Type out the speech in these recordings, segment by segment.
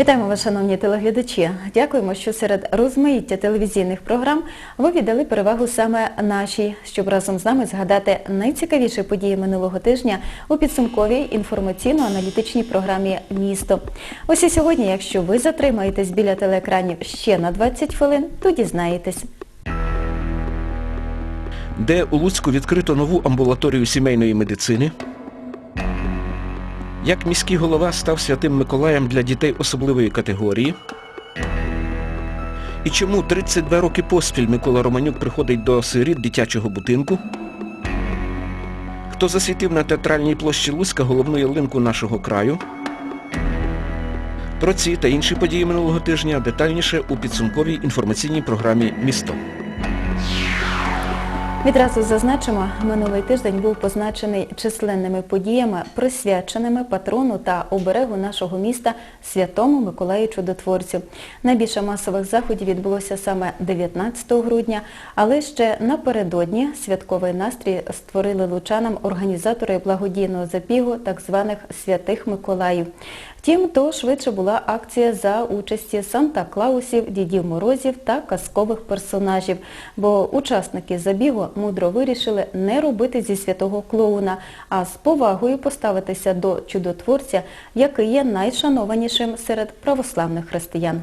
Вітаємо вас, шановні телеглядачі. Дякуємо, що серед розмаїття телевізійних програм ви віддали перевагу саме нашій, щоб разом з нами згадати найцікавіші події минулого тижня у підсумковій інформаційно-аналітичній програмі Місто. Ось і сьогодні, якщо ви затримаєтесь біля телеекранів ще на 20 хвилин, то дізнаєтесь. де у Луцьку відкрито нову амбулаторію сімейної медицини, як міський голова став святим Миколаєм для дітей особливої категорії, і чому 32 роки поспіль Микола Романюк приходить до сиріт дитячого будинку, хто засвітив на театральній площі Луцька головну ялинку нашого краю, про ці та інші події минулого тижня детальніше у підсумковій інформаційній програмі «Місто». Відразу зазначимо, минулий тиждень був позначений численними подіями, присвяченими патрону та оберегу нашого міста Святому Миколаю Чудотворцю. Найбільше масових заходів відбулося саме 19 грудня, але ще напередодні святковий настрій створили лучанам організатори благодійного забігу так званих Святих Миколаїв. Втім, то швидше була акція за участі Санта-Клаусів, Дідів Морозів та казкових персонажів, бо учасники забігу мудро вирішили не робити зі святого клоуна, а з повагою поставитися до чудотворця, який є найшанованішим серед православних християн.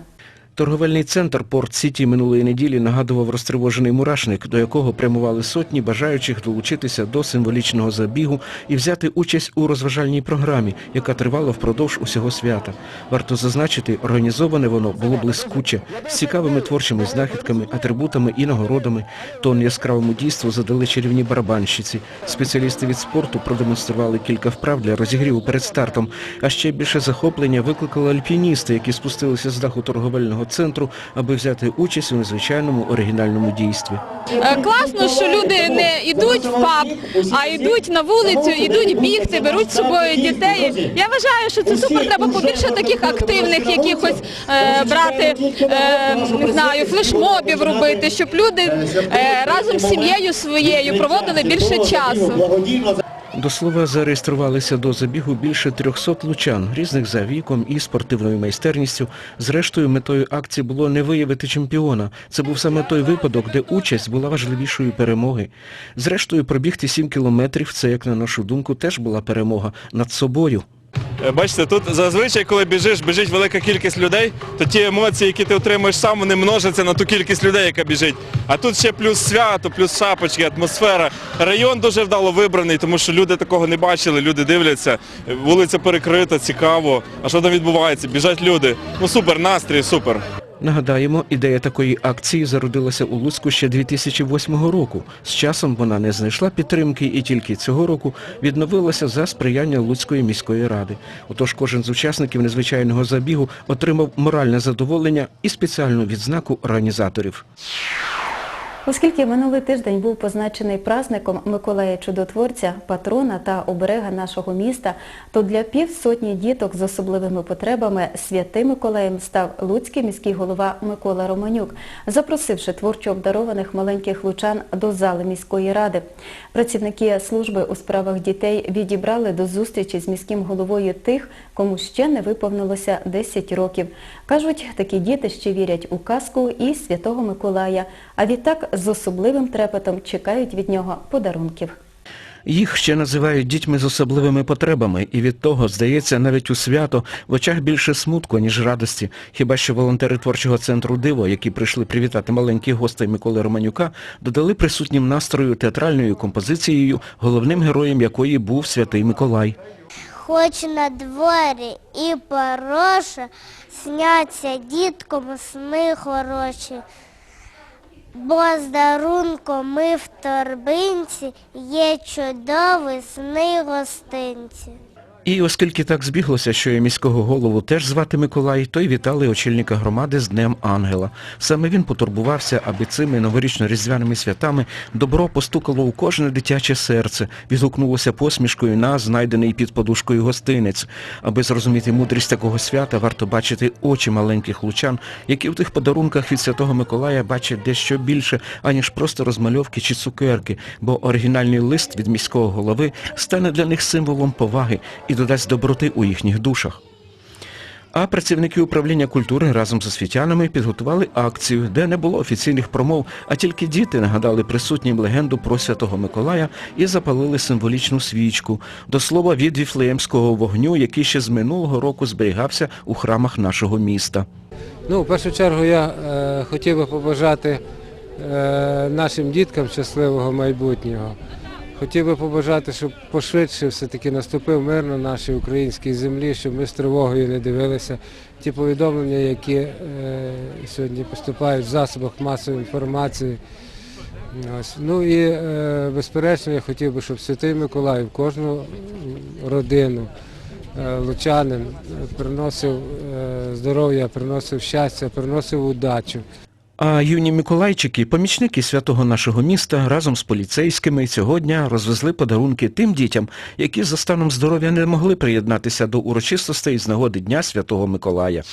Торговельний центр Порт Сіті минулої неділі нагадував розтривожений мурашник, до якого прямували сотні бажаючих долучитися до символічного забігу і взяти участь у розважальній програмі, яка тривала впродовж усього свята. Варто зазначити, організоване воно було блискуче, з цікавими творчими знахідками, атрибутами і нагородами. Тон яскравому дійству задали чарівні барабанщиці. Спеціалісти від спорту продемонстрували кілька вправ для розігріву перед стартом. А ще більше захоплення викликали альпіністи, які спустилися з даху торговельного центру, аби взяти участь у незвичайному оригінальному дійстві. Е, Класно, що люди не йдуть в паб, а йдуть на вулицю, йдуть бігти, беруть з собою дітей. Я вважаю, що це супер. Треба побільше таких активних якихось е, брати, е, не знаю, флешмобів робити, щоб люди е, разом з сім'єю своєю проводили більше часу. До слова, зареєструвалися до забігу більше 300 лучан, різних за віком і спортивною майстерністю. Зрештою, метою акції було не виявити чемпіона. Це був саме той випадок, де участь була важливішою перемоги. Зрештою, пробігти 7 кілометрів, це, як на нашу думку, теж була перемога над собою. Е, Бачите, тут зазвичай, коли біжиш, біжить велика кількість людей, то ті емоції, які ти отримуєш сам, вони множаться на ту кількість людей, яка біжить. А тут ще плюс свято, плюс шапочки, атмосфера. Район дуже вдало вибраний, тому що люди такого не бачили, люди дивляться, вулиця перекрита, цікаво. А що там відбувається? Біжать люди. Ну супер, настрій, супер. Нагадаємо, ідея такої акції зародилася у Луцьку ще 2008 року. З часом вона не знайшла підтримки і тільки цього року відновилася за сприяння Луцької міської ради. Отож кожен з учасників незвичайного забігу отримав моральне задоволення і спеціальну відзнаку організаторів. Оскільки минулий тиждень був позначений праздником Миколая Чудотворця, патрона та оберега нашого міста, то для півсотні діток з особливими потребами святим Миколаєм став Луцький міський голова Микола Романюк, запросивши творчо обдарованих маленьких лучан до зали міської ради. Працівники служби у справах дітей відібрали до зустрічі з міським головою тих, кому ще не виповнилося 10 років. Кажуть, такі діти ще вірять у казку і Святого Миколая, а відтак з особливим трепетом чекають від нього подарунків. Їх ще називають дітьми з особливими потребами, і від того, здається, навіть у свято в очах більше смутку, ніж радості. Хіба що волонтери творчого центру Диво, які прийшли привітати маленьких гостей Миколи Романюка, додали присутнім настрою театральною композицією, головним героєм якої був святий Миколай. Хоч на дворі і пороше, сняться діткам сни хороші. Бо з дарунком ми в торбинці є чудові сни гостинці. І оскільки так збіглося, що і міського голову теж звати Миколай, то й вітали очільника громади з Днем Ангела. Саме він потурбувався, аби цими новорічно-різдвяними святами добро постукало у кожне дитяче серце, відгукнулося посмішкою на знайдений під подушкою гостинець. Аби зрозуміти мудрість такого свята, варто бачити очі маленьких лучан, які в тих подарунках від Святого Миколая бачать дещо більше, аніж просто розмальовки чи цукерки, бо оригінальний лист від міського голови стане для них символом поваги і додасть доброти у їхніх душах. А працівники управління культури разом з освітянами підготували акцію, де не було офіційних промов, а тільки діти нагадали присутнім легенду про Святого Миколая і запалили символічну свічку. До слова, від віфлеємського вогню, який ще з минулого року зберігався у храмах нашого міста. Ну, в першу чергу я е, хотів би побажати е, нашим діткам щасливого майбутнього. Хотів би побажати, щоб пошвидше все-таки наступив мир на нашій українській землі, щоб ми з тривогою не дивилися ті повідомлення, які е, сьогодні поступають в засобах масової інформації. Ось. Ну і е, безперечно, я хотів би, щоб Святий Миколай в кожну родину, е, лучанин приносив е, здоров'я, приносив щастя, приносив удачу. А юні Миколайчики, помічники святого нашого міста, разом з поліцейськими цього дня розвезли подарунки тим дітям, які за станом здоров'я не могли приєднатися до урочистостей з нагоди Дня Святого Миколая.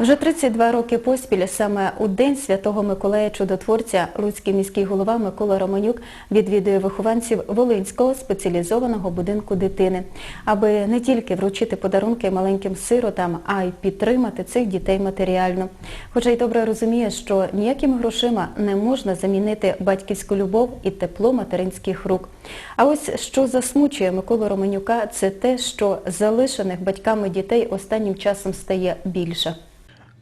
Вже 32 роки поспіль саме у День Святого Миколая Чудотворця Луцький міський голова Микола Романюк відвідує вихованців Волинського спеціалізованого будинку дитини, аби не тільки вручити подарунки маленьким сиротам, а й підтримати цих дітей матеріально. Хоча й добре розуміє, що ніякими грошима не можна замінити батьківську любов і тепло материнських рук. А ось що засмучує Миколу Романюка, це те, що залишених батьками дітей останнім часом стає більше.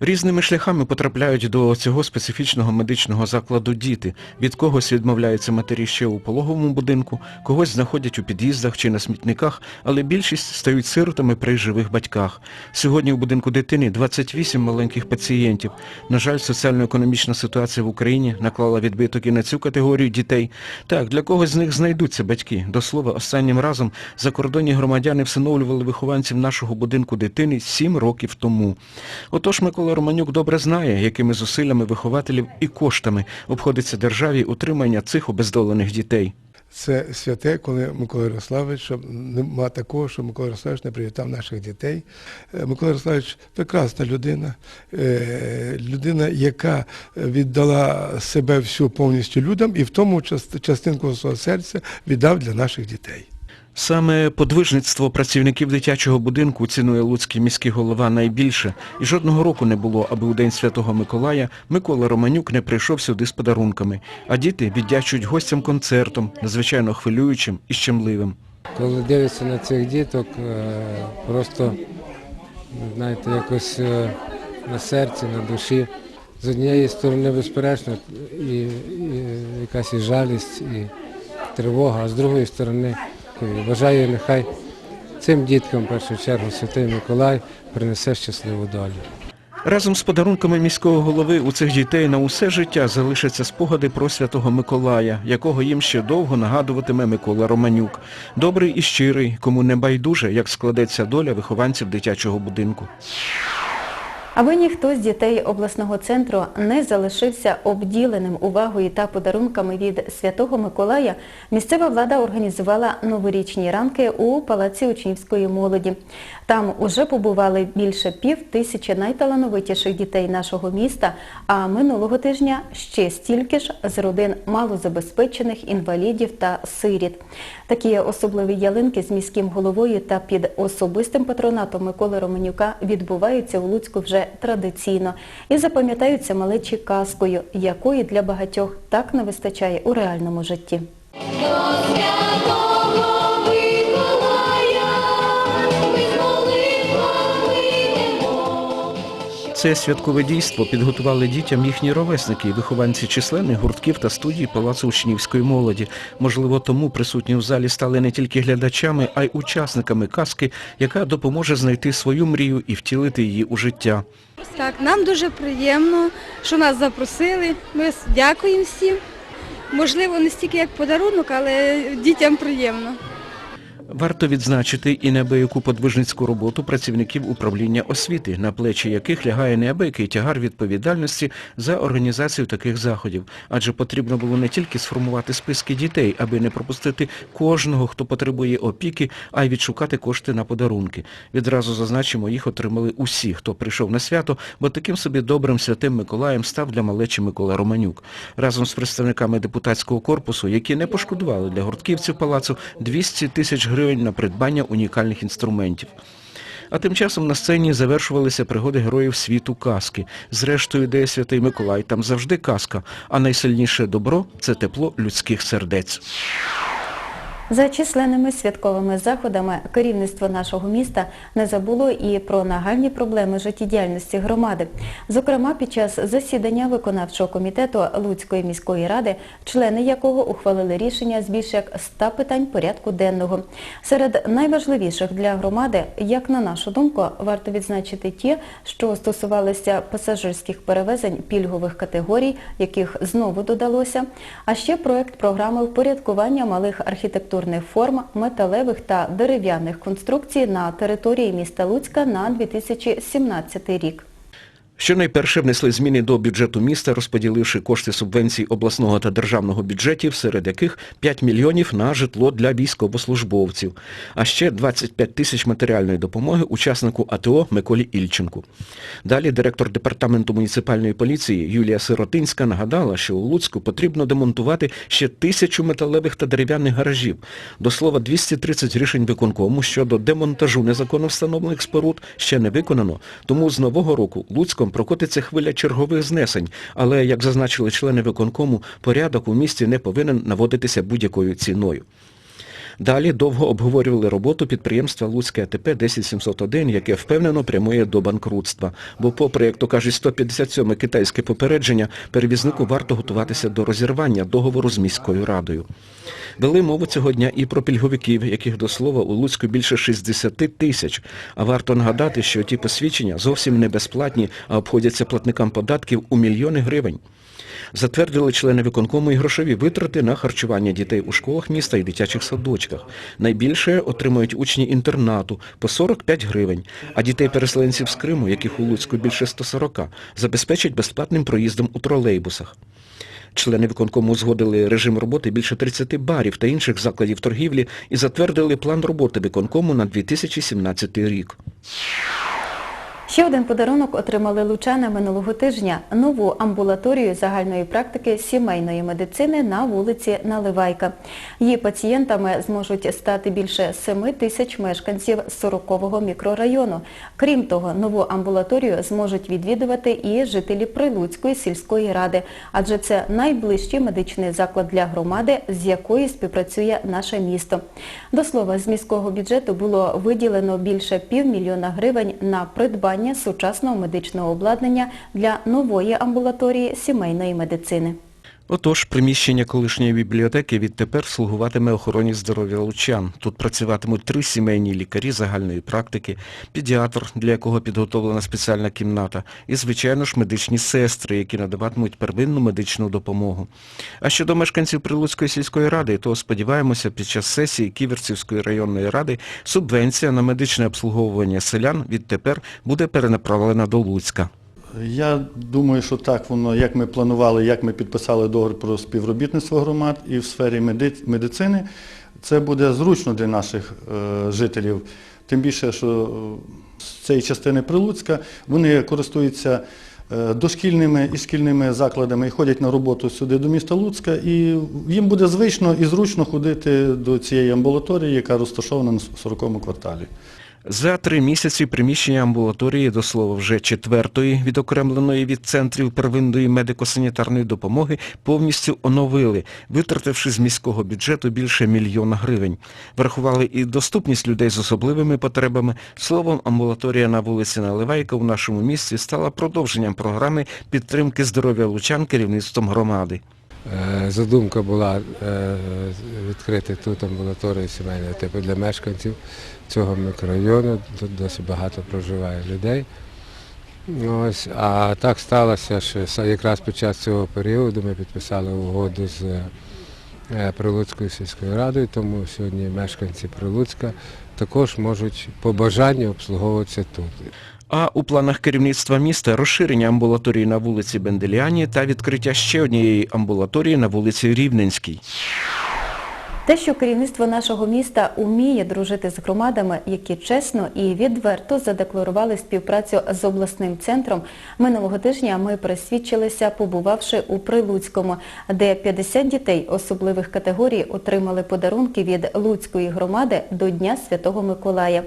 Різними шляхами потрапляють до цього специфічного медичного закладу діти. Від когось відмовляються матері ще у пологовому будинку, когось знаходять у під'їздах чи на смітниках, але більшість стають сиротами при живих батьках. Сьогодні у будинку дитини 28 маленьких пацієнтів. На жаль, соціально-економічна ситуація в Україні наклала відбиток і на цю категорію дітей. Так, для когось з них знайдуться батьки. До слова, останнім разом закордонні громадяни всиновлювали вихованців нашого будинку дитини 7 років тому. Отож, Микола Романюк добре знає, якими зусиллями вихователів і коштами обходиться державі утримання цих обездолених дітей. Це святе, коли Микола Ярославович, щоб нема такого, що Микола Ярославович не привітав наших дітей. Е, Микола Ярославович прекрасна людина, е, людина, яка віддала себе всю повністю людям і в тому частинку свого серця віддав для наших дітей. Саме подвижництво працівників дитячого будинку цінує Луцький міський голова найбільше, і жодного року не було, аби у День Святого Миколая Микола Романюк не прийшов сюди з подарунками, а діти віддячують гостям концертом, надзвичайно хвилюючим і щемливим. Коли дивишся на цих діток, е, просто знаєте, якось е, на серці, на душі. З однієї сторони, безперечно, і, і якась і жалість, і тривога, а з другої сторони бажаю нехай цим діткам, в першу чергу, Святий Миколай принесе щасливу долю. Разом з подарунками міського голови у цих дітей на усе життя залишаться спогади про Святого Миколая, якого їм ще довго нагадуватиме Микола Романюк. Добрий і щирий, кому не байдуже, як складеться доля вихованців дитячого будинку. Аби ніхто з дітей обласного центру не залишився обділеним увагою та подарунками від Святого Миколая, місцева влада організувала новорічні ранки у Палаці учнівської молоді. Там уже побували більше пів тисячі найталановитіших дітей нашого міста, а минулого тижня ще стільки ж з родин малозабезпечених інвалідів та сиріт. Такі особливі ялинки з міським головою та під особистим патронатом Миколи Романюка відбуваються у Луцьку вже традиційно і запам'ятаються малечі казкою, якої для багатьох так не вистачає у реальному житті. Це святкове дійство підготували дітям їхні ровесники, вихованці численних гуртків та студій Палацу учнівської молоді. Можливо, тому присутні в залі стали не тільки глядачами, а й учасниками казки, яка допоможе знайти свою мрію і втілити її у життя. Так, нам дуже приємно, що нас запросили. Ми дякуємо всім. Можливо, не стільки як подарунок, але дітям приємно. Варто відзначити і неабияку подвижницьку роботу працівників управління освіти, на плечі яких лягає неабиякий тягар відповідальності за організацію таких заходів. Адже потрібно було не тільки сформувати списки дітей, аби не пропустити кожного, хто потребує опіки, а й відшукати кошти на подарунки. Відразу зазначимо, їх отримали усі, хто прийшов на свято, бо таким собі добрим святим Миколаєм став для малечі Микола Романюк. Разом з представниками депутатського корпусу, які не пошкодували для гуртківців палацу 200 тисяч гривень на придбання унікальних інструментів. А тим часом на сцені завершувалися пригоди героїв світу казки. Зрештою, де Святий Миколай, там завжди казка, а найсильніше добро – це тепло людських сердець. За численними святковими заходами керівництво нашого міста не забуло і про нагальні проблеми життєдіяльності громади. Зокрема, під час засідання виконавчого комітету Луцької міської ради, члени якого ухвалили рішення з більш як 100 питань порядку денного. Серед найважливіших для громади, як на нашу думку, варто відзначити ті, що стосувалися пасажирських перевезень пільгових категорій, яких знову додалося, а ще проект програми впорядкування малих архітектурних форм, металевих та дерев'яних конструкцій на території міста Луцька на 2017 рік. Що найперше внесли зміни до бюджету міста, розподіливши кошти субвенцій обласного та державного бюджетів, серед яких 5 мільйонів на житло для військовослужбовців, а ще 25 тисяч матеріальної допомоги учаснику АТО Миколі Ільченку. Далі директор департаменту муніципальної поліції Юлія Сиротинська нагадала, що у Луцьку потрібно демонтувати ще тисячу металевих та дерев'яних гаражів. До слова, 230 рішень виконкому щодо демонтажу незаконно встановлених споруд ще не виконано, тому з нового року Луцьком прокотиться хвиля чергових знесень, але, як зазначили члени виконкому, порядок у місті не повинен наводитися будь-якою ціною. Далі довго обговорювали роботу підприємства Луцьке АТП 10701, яке впевнено прямує до банкрутства. Бо попри, як то кажуть, 157 китайське попередження, перевізнику варто готуватися до розірвання договору з міською радою. Вели мову цього дня і про пільговиків, яких до слова у Луцьку більше 60 тисяч. А варто нагадати, що ті посвідчення зовсім не безплатні, а обходяться платникам податків у мільйони гривень. Затвердили члени виконкому і грошові витрати на харчування дітей у школах міста і дитячих садочках. Найбільше отримують учні інтернату по 45 гривень, а дітей-переселенців з Криму, яких у Луцьку більше 140, забезпечать безплатним проїздом у тролейбусах. Члени виконкому узгодили режим роботи більше 30 барів та інших закладів торгівлі і затвердили план роботи виконкому на 2017 рік. Ще один подарунок отримали лучани минулого тижня – нову амбулаторію загальної практики сімейної медицини на вулиці Наливайка. Її пацієнтами зможуть стати більше 7 тисяч мешканців 40-го мікрорайону. Крім того, нову амбулаторію зможуть відвідувати і жителі Прилуцької сільської ради, адже це найближчий медичний заклад для громади, з якою співпрацює наше місто. До слова, з міського бюджету було виділено більше півмільйона гривень на придбання сучасного медичного обладнання для нової амбулаторії сімейної медицини. Отож, приміщення колишньої бібліотеки відтепер слугуватиме охороні здоров'я лучан. Тут працюватимуть три сімейні лікарі загальної практики, педіатр, для якого підготовлена спеціальна кімната, і, звичайно ж, медичні сестри, які надаватимуть первинну медичну допомогу. А щодо мешканців Прилуцької сільської ради, то сподіваємося, під час сесії Ківерцівської районної ради субвенція на медичне обслуговування селян відтепер буде перенаправлена до Луцька. Я думаю, що так воно, як ми планували, як ми підписали договір про співробітництво громад і в сфері медицини, це буде зручно для наших е, жителів. Тим більше, що е, з цієї частини Прилуцька вони користуються е, дошкільними і шкільними закладами і ходять на роботу сюди до міста Луцька, і їм буде звично і зручно ходити до цієї амбулаторії, яка розташована на 40-му кварталі. За три місяці приміщення амбулаторії, до слова, вже четвертої, відокремленої від центрів первинної медико-санітарної допомоги, повністю оновили, витративши з міського бюджету більше мільйона гривень. Врахували і доступність людей з особливими потребами. Словом, амбулаторія на вулиці Наливайка у нашому місті стала продовженням програми підтримки здоров'я лучан керівництвом громади. Е, Задумка була е, відкрити тут амбулаторію сімейного типу для мешканців цього мікрорайону. Тут досить багато проживає людей. Ось, а так сталося, що якраз під час цього періоду ми підписали угоду з е, Прилуцькою сільською радою, тому сьогодні мешканці Прилуцька також можуть по бажанню обслуговуватися тут. А у планах керівництва міста розширення амбулаторії на вулиці Бенделіані та відкриття ще однієї амбулаторії на вулиці Рівненській. Те, що керівництво нашого міста уміє дружити з громадами, які чесно і відверто задекларували співпрацю з обласним центром, минулого тижня ми пересвідчилися, побувавши у Прилуцькому, де 50 дітей особливих категорій отримали подарунки від Луцької громади до Дня Святого Миколая.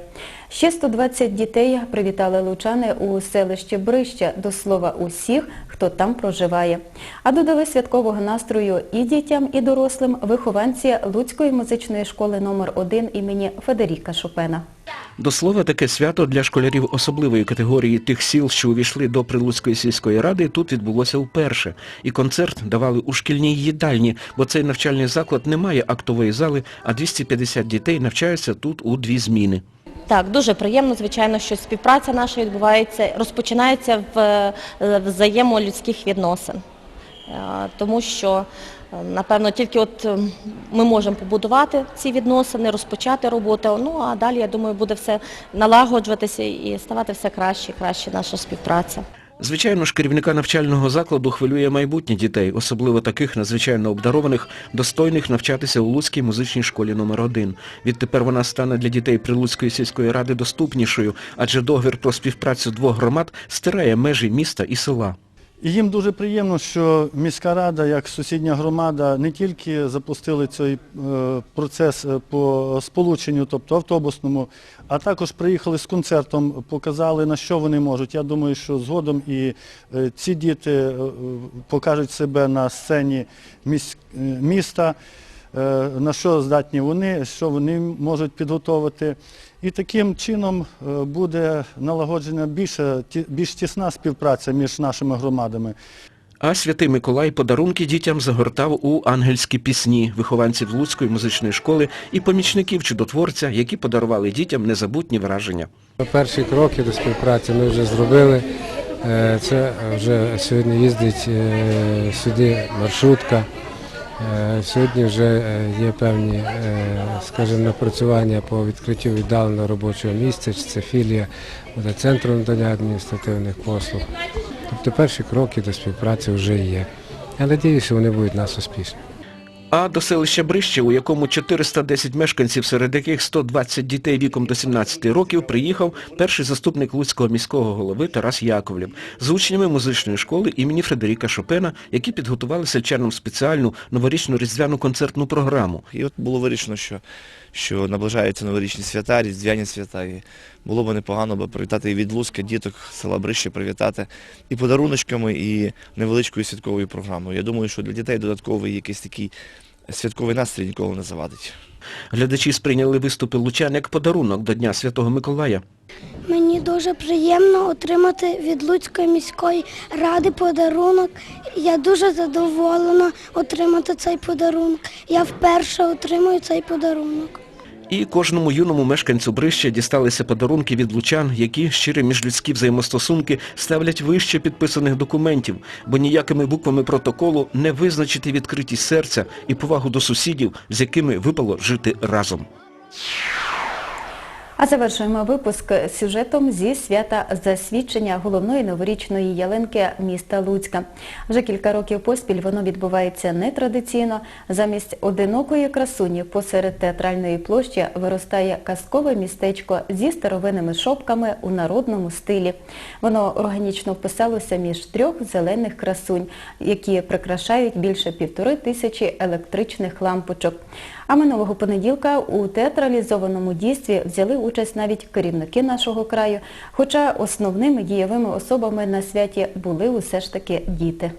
Ще 120 дітей привітали лучани у селищі Брища, до слова усіх, хто там проживає. А додали святкового настрою і дітям, і дорослим вихованці Луцької музичної школи номер 1 імені Федеріка Шопена. До слова, таке свято для школярів особливої категорії тих сіл, що увійшли до Прилуцької сільської ради, тут відбулося вперше. І концерт давали у шкільній їдальні, бо цей навчальний заклад не має актової зали, а 250 дітей навчаються тут у дві зміни. Так, дуже приємно, звичайно, що співпраця наша відбувається, розпочинається в е, взаємолюдських відносин. Е, Тому що, е, напевно, тільки от ми можемо побудувати ці відносини, розпочати роботу, ну а далі, я думаю, буде все налагоджуватися і ставати все краще і краще наша співпраця. Звичайно ж, керівника навчального закладу хвилює майбутнє дітей, особливо таких надзвичайно обдарованих, достойних навчатися у Луцькій музичній школі номер 1 Відтепер вона стане для дітей Прилуцької сільської ради доступнішою, адже договір про співпрацю двох громад стирає межі міста і села. І їм дуже приємно, що міська рада, як сусідня громада, не тільки запустили цей е, процес е, по сполученню, тобто автобусному, а також приїхали з концертом, показали, на що вони можуть. Я думаю, що згодом і е, ці діти покажуть себе на сцені міста, на що здатні вони, що вони можуть підготовити. І таким чином е, буде налагоджена більше, більш тісна співпраця між нашими громадами. А святий Миколай подарунки дітям загортав у ангельські пісні вихованців Луцької музичної школи і помічників чудотворця, які подарували дітям незабутні враження. Перші кроки до співпраці ми вже зробили. Е, Це вже сьогодні їздить е, сюди маршрутка. Е, Сьогодні вже е, є певні, е, скажімо, напрацювання по відкриттю віддаленого робочого місця, чи це філія буде центру надання адміністративних послуг. Тобто перші кроки до співпраці вже є. Я сподіваюся, що вони будуть нас успішні. А до селища Брище, у якому 410 мешканців, серед яких 120 дітей віком до 17 років, приїхав перший заступник Луцького міського голови Тарас Яковлєв з учнями музичної школи імені Фредеріка Шопена, які підготували сельчанам спеціальну новорічну різдвяну концертну програму. І от було вирішено, що, що наближаються новорічні свята, різдвяні свята. І було б непогано би привітати і від Луцька діток села Брище привітати і подаруночками, і невеличкою святковою програмою. Я думаю, що для дітей додатковий якийсь такий святковий настрій ніколи не завадить. Глядачі сприйняли виступи лучан як подарунок до Дня Святого Миколая. Мені дуже приємно отримати від Луцької міської ради подарунок. Я дуже задоволена отримати цей подарунок. Я вперше отримую цей подарунок. І кожному юному мешканцю Брища дісталися подарунки від лучан, які щирі міжлюдські взаємостосунки ставлять вище підписаних документів, бо ніякими буквами протоколу не визначити відкритість серця і повагу до сусідів, з якими випало жити разом. А завершуємо випуск сюжетом зі свята засвідчення головної новорічної ялинки міста Луцька. Вже кілька років поспіль воно відбувається нетрадиційно. Замість одинокої красуні посеред театральної площі виростає казкове містечко зі старовинними шопками у народному стилі. Воно органічно вписалося між трьох зелених красунь, які прикрашають більше півтори тисячі електричних лампочок. А минулого понеділка у театралізованому дійстві взяли участь навіть керівники нашого краю, хоча основними дієвими особами на святі були усе ж таки діти.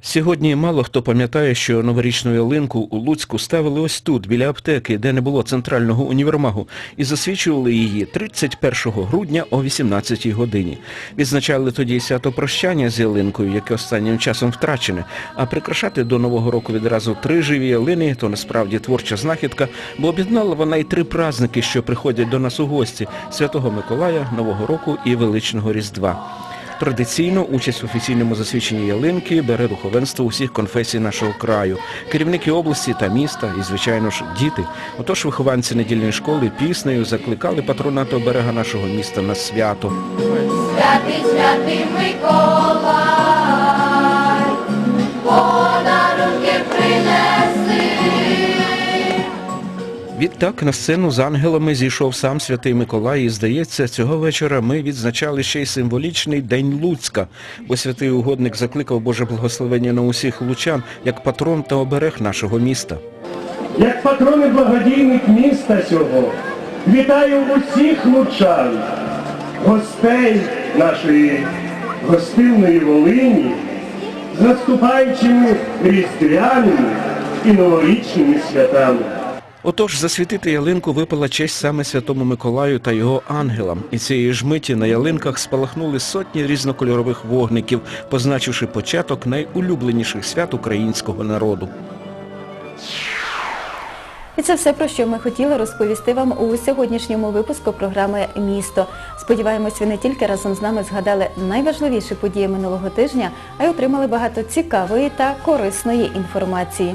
Сьогодні мало хто пам'ятає, що новорічну ялинку у Луцьку ставили ось тут, біля аптеки, де не було центрального універмагу, і засвічували її 31 грудня о 18 годині. Відзначали тоді свято прощання з ялинкою, яке останнім часом втрачене, а прикрашати до Нового року відразу три живі ялини, то насправді творча знахідка, бо об'єднала вона й три праздники, що приходять до нас у гості – Святого Миколая, Нового року і Величного Різдва. Традиційно участь в офіційному засвідченні ялинки бере духовенство усіх конфесій нашого краю, керівники області та міста і, звичайно ж, діти. Отож вихованці недільної школи піснею закликали патронату оберега нашого міста на свято. Відтак на сцену з ангелами зійшов сам святий Миколай, і, здається, цього вечора ми відзначали ще й символічний День Луцька, бо святий угодник закликав Боже благословення на усіх лучан як патрон та оберег нашого міста. як патрон і благодійник міста цього, Вітаю усіх лучан, гостей нашої гостинної Волині з наступаючими різдвяними і новорічними святами. Отож, засвітити ялинку випала честь саме Святому Миколаю та його ангелам. І цієї ж миті на ялинках спалахнули сотні різнокольорових вогників, позначивши початок найулюбленіших свят українського народу. І це все, про що ми хотіли розповісти вам у сьогоднішньому випуску програми Місто. Сподіваємось, ви не тільки разом з нами згадали найважливіші події минулого тижня, а й отримали багато цікавої та корисної інформації.